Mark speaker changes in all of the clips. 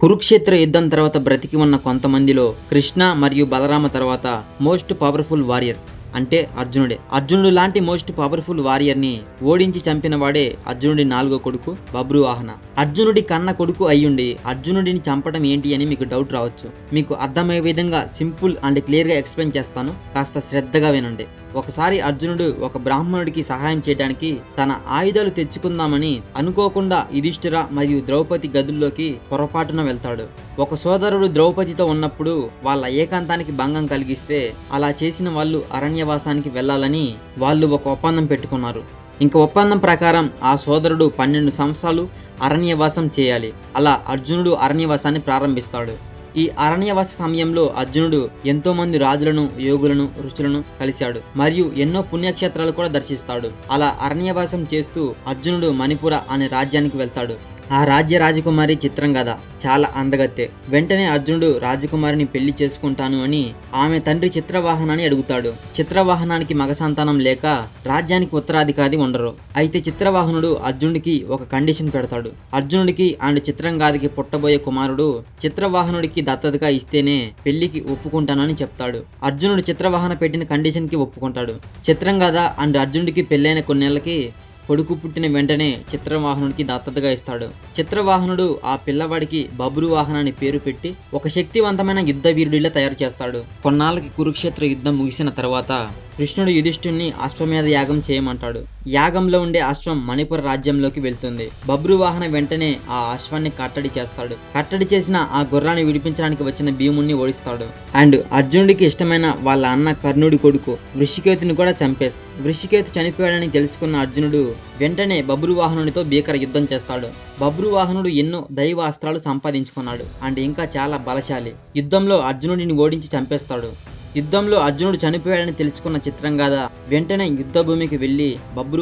Speaker 1: కురుక్షేత్ర యుద్ధం తర్వాత బ్రతికి ఉన్న కొంతమందిలో కృష్ణ మరియు బలరామ తర్వాత మోస్ట్ పవర్ఫుల్ వారియర్ అంటే అర్జునుడే. అర్జునుడు లాంటి మోస్ట్ పవర్ఫుల్ వారియర్ని ఓడించి చంపిన వాడే అర్జునుడి నాలుగో కొడుకు బబ్రువాహన అర్జునుడి కన్న కొడుకు అయ్యుండి అర్జునుడిని చంపడం ఏంటి అని మీకు డౌట్ రావచ్చు. మీకు అర్థమయ్యే విధంగా సింపుల్ అండ్ క్లియర్గా ఎక్స్ప్లెయిన్ చేస్తాను. కాస్త శ్రద్ధగా వినండి. ఒకసారి అర్జునుడు ఒక బ్రాహ్మణుడికి సహాయం చేయడానికి తన ఆయుధాలు తెచ్చుకుందామని అనుకోకుండా యుధిష్ఠిర మరియు ద్రౌపది గదుల్లోకి పొరపాటున వెళ్తాడు. ఒక సోదరుడు ద్రౌపదితో ఉన్నప్పుడు వాళ్ళ ఏకాంతానికి భంగం కలిగిస్తే అలా చేసిన వాళ్ళు అరణ్యవాసానికి వెళ్ళాలని వాళ్ళు ఒక ఒప్పందం పెట్టుకున్నారు. ఇంక ఒప్పందం ప్రకారం ఆ సోదరుడు పన్నెండు సంవత్సరాలు అరణ్యవాసం చేయాలి. అలా అర్జునుడు అరణ్యవాసాన్ని ప్రారంభిస్తాడు. ఈ అరణ్యవాస సమయంలో అర్జునుడు ఎంతో మంది రాజులను యోగులను ఋషులను కలిశాడు మరియు ఎన్నో పుణ్యక్షేత్రాలు కూడా దర్శిస్తాడు. అలా అరణ్యవాసం చేస్తూ అర్జునుడు మణిపుర అనే రాజ్యానికి వెళ్తాడు. ఆ రాజ్య రాజకుమారి చిత్రం కదా. చాలా అందగత్తె. వెంటనే అర్జునుడు రాజకుమారిని పెళ్ళి చేసుకుంటాను అని ఆమె తండ్రి చిత్రవాహనాన్ని అడుగుతాడు. చిత్రవాహనానికి మగ సంతానం లేక రాజ్యానికి ఉత్తరాధికారి ఉండరు. అయితే చిత్రవాహనుడు అర్జునుడికి ఒక కండిషన్ పెడతాడు. అర్జునుడికి అండ్ చిత్రంగాదికి పుట్టబోయే కుమారుడు చిత్రవాహనుడికి దత్తతగా ఇస్తేనే పెళ్ళికి ఒప్పుకుంటానని చెప్తాడు. అర్జునుడు చిత్రవాహన పెట్టిన కండిషన్కి ఒప్పుకుంటాడు. చిత్రంగాద అండ్ అర్జునుడికి పెళ్ళైన కొన్నేళ్ళకి కొడుకు పుట్టిన వెంటనే చిత్రవాహనుడికి దత్తతగా ఇస్తాడు. చిత్రవాహనుడు ఆ పిల్లవాడికి బబ్రు వాహనాన్ని పేరు పెట్టి ఒక శక్తివంతమైన యుద్ధ వీరుడిలా తయారు చేస్తాడు. కొన్నాళ్ళకి కురుక్షేత్ర యుద్ధం ముగిసిన తర్వాత కృష్ణుడు యుధిష్ఠుణ్ణి అశ్వమేధ యాగం చేయమంటాడు. యాగంలో ఉండే అశ్వం మణిపుర రాజ్యంలోకి వెళ్తుంది. బబ్రువాహన వెంటనే ఆ అశ్వాన్ని కట్టడి చేస్తాడు. కట్టడి చేసిన ఆ గుర్రాన్ని విడిపించడానికి వచ్చిన భీముణ్ణి ఓడిస్తాడు. అండ్ అర్జునుడికి ఇష్టమైన వాళ్ళ అన్న కర్ణుడి కొడుకు వృషికేతుని కూడా చంపేస్తాడు వృషికేతు చనిపోయాడని తెలుసుకున్న అర్జునుడు వెంటనే బబ్రువాహనుడితో భీకర యుద్ధం చేస్తాడు. బబ్రువాహనుడు ఎన్నో దైవ అస్త్రాలు సంపాదించుకున్నాడు. అండ్ ఇంకా చాలా బలశాలి. యుద్ధంలో అర్జునుడిని ఓడించి చంపేస్తాడు. యుద్ధంలో అర్జునుడు చనిపోయాడని తెలుసుకున్న చిత్రం చిత్రంగాద వెంటనే యుద్ధ భూమికి వెళ్ళి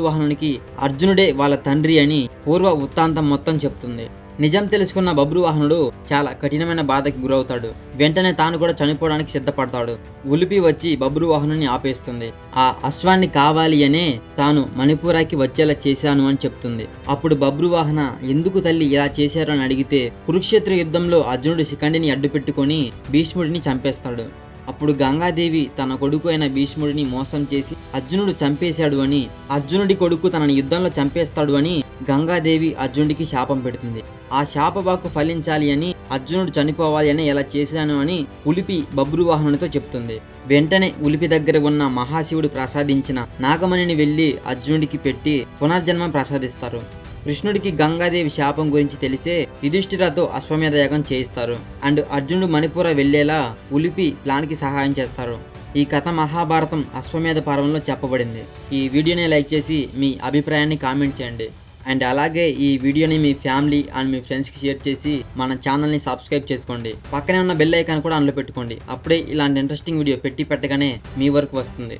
Speaker 1: వాహనునికి అర్జునుడే వాళ్ళ తండ్రి అని పూర్వ వృత్తాంతం మొత్తం చెప్తుంది. నిజం తెలుసుకున్న బబ్రువాహనుడు చాలా కఠినమైన బాధకి గురవుతాడు. వెంటనే తాను కూడా చనిపోవడానికి సిద్ధపడతాడు. ఉలిపి వచ్చి బబ్రువాహనుని ఆపేస్తుంది. ఆ అశ్వాన్ని కావాలి అనే తాను మణిపురాకి వచ్చేలా చేశాను అని చెప్తుంది. అప్పుడు బబ్రువాహన ఎందుకు తల్లి ఇలా చేశారు అని అడిగితే కురుక్షేత్ర యుద్ధంలో అర్జునుడు శిఖండిని అడ్డుపెట్టుకొని భీష్ముడిని చంపేస్తాడు. అప్పుడు గంగాదేవి తన కొడుకు అయిన భీష్ముడిని మోసం చేసి అర్జునుడు చంపేశాడు అని అర్జునుడి కొడుకు తనని యుద్ధంలో చంపేస్తాడు అని గంగాదేవి అర్జునుడికి శాపం పెడుతుంది. ఆ శాపవాకు ఫలించాలి అని అర్జునుడు చనిపోవాలి అని ఎలా చేశాను అని ఉలిపి బబ్రువాహనునితో చెప్తుంది. వెంటనే ఉలిపి దగ్గర ఉన్న మహాశివుడు ప్రసాదించిన నాగమణిని వెళ్ళి అర్జునుడికి పెట్టి పునర్జన్మ ప్రసాదిస్తారు. కృష్ణుడికి గంగాదేవి శాపం గురించి తెలిసే యుధిష్ఠిరతో అశ్వమేధ యాగం చేయిస్తారు. అండ్ అర్జునుడు మణిపుర వెళ్ళేలా ఉలిపి ప్లాన్కి సహాయం చేస్తారు. ఈ కథ మహాభారతం అశ్వమేధ పర్వంలో చెప్పబడింది. ఈ వీడియోని లైక్ చేసి మీ అభిప్రాయాన్ని కామెంట్ చేయండి. అండ్ అలాగే ఈ వీడియోని మీ ఫ్యామిలీ అండ్ మీ ఫ్రెండ్స్కి షేర్ చేసి మన ఛానల్ని సబ్స్క్రైబ్ చేసుకోండి. పక్కనే ఉన్న బెల్ ఐకాన్ కూడా అందులో పెట్టుకోండి. అప్పుడే ఇలాంటి ఇంట్రెస్టింగ్ వీడియో పెట్టి పెట్టగానే మీ వరకు వస్తుంది.